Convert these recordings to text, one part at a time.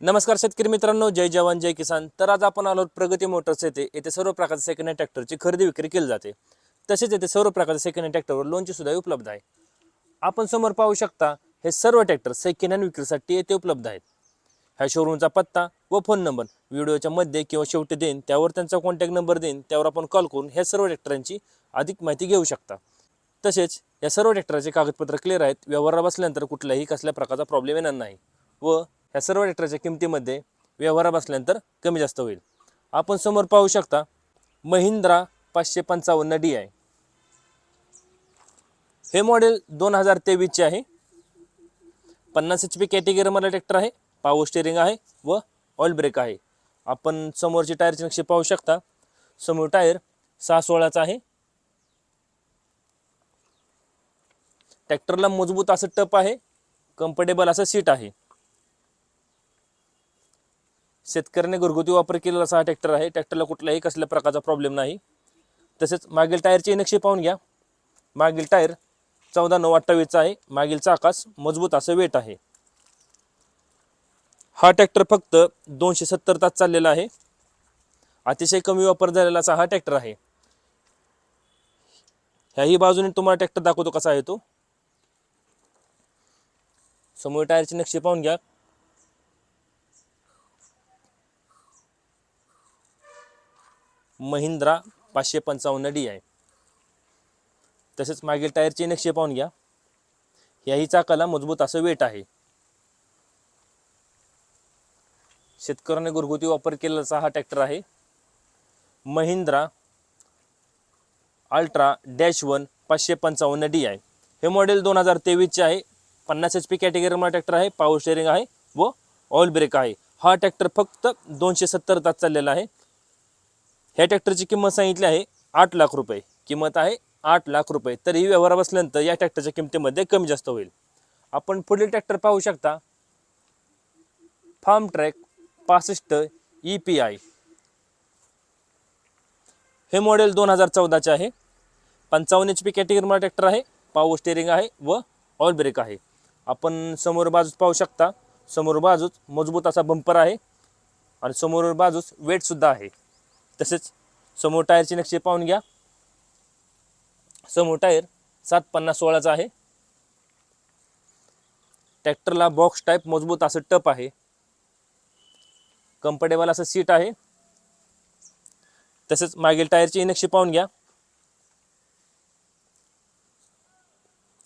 नमस्कार शेतकरी मित्रांनो जय जवान जय किसान. तर आज आपण आलो प्रगती मोटर्स येथे. येथे सर्व प्रकारचे सेकंड हँड ट्रॅक्टरची खरेदी विक्री केली जाते. तसेच येथे सर्व प्रकारचे सेकंड हँड ट्रॅक्टरवर लोनची सुद्धा उपलब्ध आहे. आपण समोर पाहू शकता हे सर्व ट्रॅक्टर सेकंड हँड विक्रीसाठी येथे उपलब्ध आहेत. ह्या शोरूमचा पत्ता व फोन नंबर व्हिडिओच्या मध्ये किंवा शेवटी देईन त्यावर त्यांचा कॉन्टॅक्ट नंबर देईन त्यावर आपण कॉल करून ह्या सर्व ट्रॅक्टरांची अधिक माहिती घेऊ शकता. तसेच या सर्व ट्रॅक्टरचे कागदपत्र क्लिअर आहेत व्यवहारात बसल्यानंतर कुठल्याही कसल्या प्रकारचा प्रॉब्लेम येणार नाही. व ह्या सर्व ट्रॅक्टरच्या किमतीमध्ये व्यवहारात बसल्यानंतर कमी जास्त होईल. आपण समोर पाहू शकता महिंद्रा पाचशे पंचावन्न डी आहे हे मॉडेल दोन हजार तेवीसचे आहे. पन्नास एच पी कॅटेगरीमधला ट्रॅक्टर आहे. पावर स्टेअरिंग आहे व ऑइल ब्रेक आहे. आपण समोरची टायरची नक्षी पाहू शकता. समोर टायर सहा सोळाचा आहे. ट्रॅक्टरला मजबूत असं टप आहे. कम्फर्टेबल असं सीट आहे. शेतकऱ्याने घरगुती वापर केलेला असा हा ट्रॅक्टर आहे. ट्रॅक्टरला कुठल्याही कसल्या प्रकारचा प्रॉब्लेम नाही. तसेच मागील टायरची नक्षी पाहून घ्या. मागील टायर चौदा नऊ अठ्ठावीसचा आहे. मागील आकाश मजबूत असं वेट आहे. हा ट्रॅक्टर फक्त दोनशे सत्तर तास चाललेला आहे. अतिशय कमी वापर झालेला असा हा ट्रॅक्टर आहे. ह्याही बाजूने तुम्हाला ट्रॅक्टर दाखवतो कसा आहे तो. समोर टायरची नक्षी पाहून घ्या. महिंद्रा पाचशे पंचावन्न डी आहे. तसेच मागील टायरची नक्षे पाहून घ्या. याही चाकाला मजबूत असं वेट आहे. शेतकऱ्याने घरगुती वापर केलेला हा ट्रॅक्टर आहे. महिंद्रा अल्ट्रा डॅश वन पाचशे पंचावन्न डी आहे. हे मॉडेल दोन हजार तेवीसचे आहे. पन्नास एच पी कॅटेगरीमध्ये ट्रॅक्टर आहे. पॉवर स्टेअरिंग आहे व ऑइल ब्रेक आहे. हा ट्रॅक्टर फक्त दोनशे सत्तर तास चाललेला आहे. ह्या ट्रॅक्टरची किंमत सांगितली आहे आठ लाख रुपये. किंमत आहे आठ लाख रुपये. तरीही व्यवहार बसल्यानंतर या ट्रॅक्टरच्या किमतीमध्ये कमी जास्त होईल. आपण पुढील ट्रॅक्टर पाहू शकता. फार्म ट्रॅक पासष्ट ई पी आय. हे मॉडेल दोन हजार चौदाचे आहे. पंचावन्न एच पी कॅटेगरीमध्ये ट्रॅक्टर आहे. पावर स्टेअरिंग आहे व ऑल ब्रेक आहे. आपण समोर बाजूस पाहू शकता. समोर बाजूस मजबूत असा बंपर आहे. आणि समोर बाजूस वेटसुद्धा आहे. तसेच समोर टायरची नक्षी पाहून घ्या. समोर टायर सात पन्नास सोळाचा आहे. ट्रॅक्टरला बॉक्स टाईप मजबूत असं टप आहे. कम्फर्टेबल असं सीट आहे. तसेच मागील टायरची नक्षी पाहून घ्या.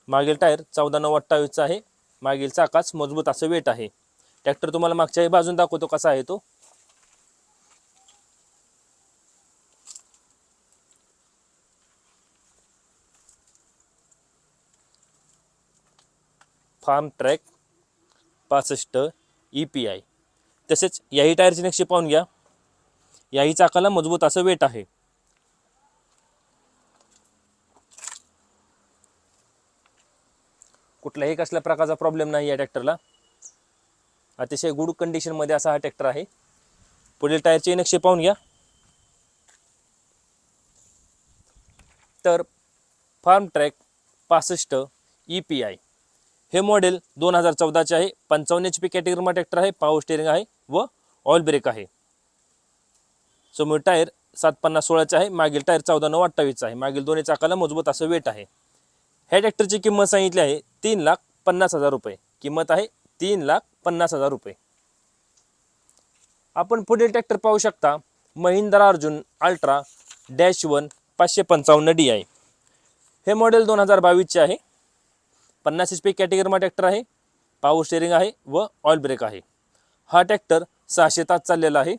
मागील टायर चौदा नऊ अठ्ठावीसचा आहे. मागील चाकाच मजबूत असं वेट आहे. ट्रॅक्टर तुम्हाला मागच्याही बाजून दाखवतो कसा आहे तो. फार्म ट्रॅक पासष्ट ई पी आय. तसेच याही टायरची नक्षी पाहून घ्या. याही चाकाला मजबूत असं वेट आहे. कुठल्याही कसल्या प्रकारचा प्रॉब्लेम नाही या ट्रॅक्टरला अतिशय गुड कंडिशनमध्ये असा हा ट्रॅक्टर आहे. पुढील टायरचे नक्षी पाहून घ्या. तर फार्म ट्रॅक पासष्ट ई पी आय. हे मॉडेल दोन हजार चौदाचे आहे. पंचावन्न एच पी कॅटेगरीमा ट्रॅक्टर आहे पावर स्टेअरिंग आहे व ऑइल ब्रेक आहे. समोर टायर सात पन्नास सोळाचे आहे मागील टायर चौदा नऊ अठ्ठावीसचा आहे. मागील दोन्ही चाकाला मजबूत असं वेट आहे. ह्या ट्रॅक्टरची किंमत सांगितली आहे तीन लाख पन्नास हजार रुपये. किंमत आहे तीन लाख पन्नास हजार रुपये. आपण पुढील ट्रॅक्टर पाहू शकता Mahindra Arjun ultra dash one पाचशे पंचावन्न डी आहे हे मॉडेल दोन हजार बावीसचे आहे. पन्नास एच पी कॅटेगरीमा ट्रॅक्टर आहे पावर स्टेअरिंग आहे व ऑइल ब्रेक आहे. हा ट्रॅक्टर सहाशे तास चाललेला आहे.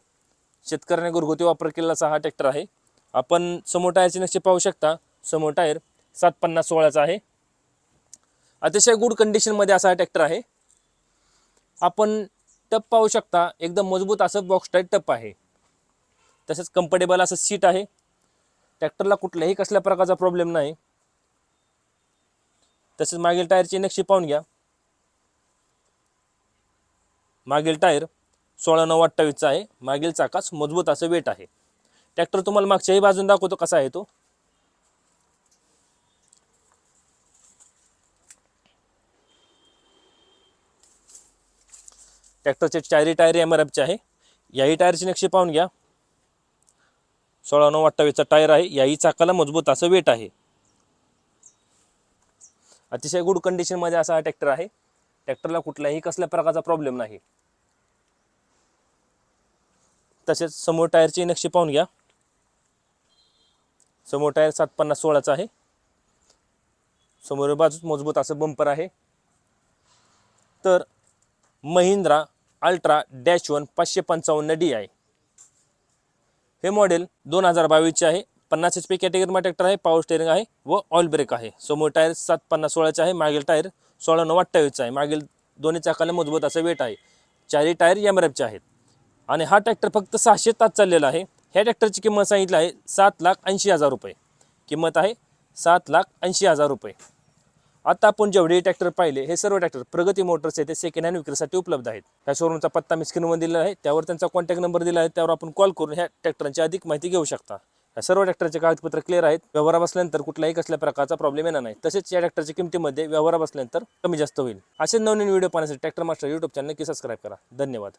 शेतकऱ्याने घरगुती वापर केलेला असा हा ट्रॅक्टर आहे. आपण समोर टायरचे नक्षी पाहू शकता. समोर टायर सात पन्नास सोळाचा आहे. अतिशय गुड कंडिशनमध्ये असा हा ट्रॅक्टर आहे. आपण टप पाहू शकता एकदम मजबूत असं बॉक्स टाईट टप आहे. तसेच कम्फर्टेबल असं सीट आहे. ट्रॅक्टरला कुठल्याही कसल्या प्रकारचा प्रॉब्लेम नाही. तसेच मागील टायरची नक्षी पाहून घ्या. मागील टायर सोळा नऊ अठ्ठावीसचा आहे. मागील चाकास मजबूत असं वेट आहे. ट्रॅक्टर तुम्हाला मागच्याही बाजून दाखवतो कसा आहे तो. ट्रॅक्टरचे चारही टायर एम आर एफचे आहे. याही टायरची नक्षी पाहून घ्या. सोळा नऊ अठ्ठावीसचा टायर आहे. याही चाकाला मजबूत असं वेट आहे. अतिशय गुड कंडिशनमध्ये असा हा ट्रॅक्टर आहे. ट्रॅक्टरला कुठल्याही कसल्या प्रकारचा प्रॉब्लेम नाही. तसेच समोर टायरची नक्षी पाहून घ्या. समोर टायर सात पन्नास सोळाचा आहे. समोर बाजूत मजबूत असं बंपर आहे. तर महिंद्रा अल्ट्रा डॅश वन पाचशे पंचावन्न डी आहे हे मॉडेल दोन हजार बावीसचे आहे. पन्नास एच पी कॅटेगरीमध्ये ट्रॅक्टर आहे पावर स्टेअरिंग आहे व ऑइल ब्रेक आहे. समोर टायर सात पन्नास सोळाचे आहे मागील टायर सोळा नऊ अठ्ठावीसचा आहे. मागील दोन्ही चाकाला मजबूत असं वेट आहे. चारही टायर एम चे आहेत. आणि हा ट्रॅक्टर फक्त सहाशे तास चाललेला आहे. ह्या ट्रॅक्टरची किंमत सांगितली आहे सात लाख ऐंशी हजार रुपये. किंमत आहे सात लाख ऐंशी हजार रुपये. आता आपण जेवढे ट्रॅक्टर पाहिले हे सर्व ट्रॅक्टर प्रगती मोटर्स येथे सेकंड हँड विक्रीसाठी उपलब्ध आहेत. ह्या शोरूमचा पत्ता मी स्क्रीनवर दिला आहे. त्यावर त्यांचा कॉन्टॅक्ट नंबर दिला आहे. त्यावर आपण कॉल करून ह्या ट्रॅक्टरांची अधिक माहिती घेऊ शकता. सर्व ट्रॅक्टरचे कागदपत्र क्लिअर आहेत. व्यवहार बसल्यानंतर कुठल्याही कसल्या प्रकारचा प्रॉब्लेम येणार नाही. तसेच या ट्रॅक्टरच्या किमतीमध्ये व्यवहार बसल्यानंतर कमी जास्त होईल. असे नवनवीन व्हिडिओ पाहण्यासाठी ट्रॅक्टर मास्टर यूट्यूब चॅनल नक्की सबस्क्राईब करा. धन्यवाद.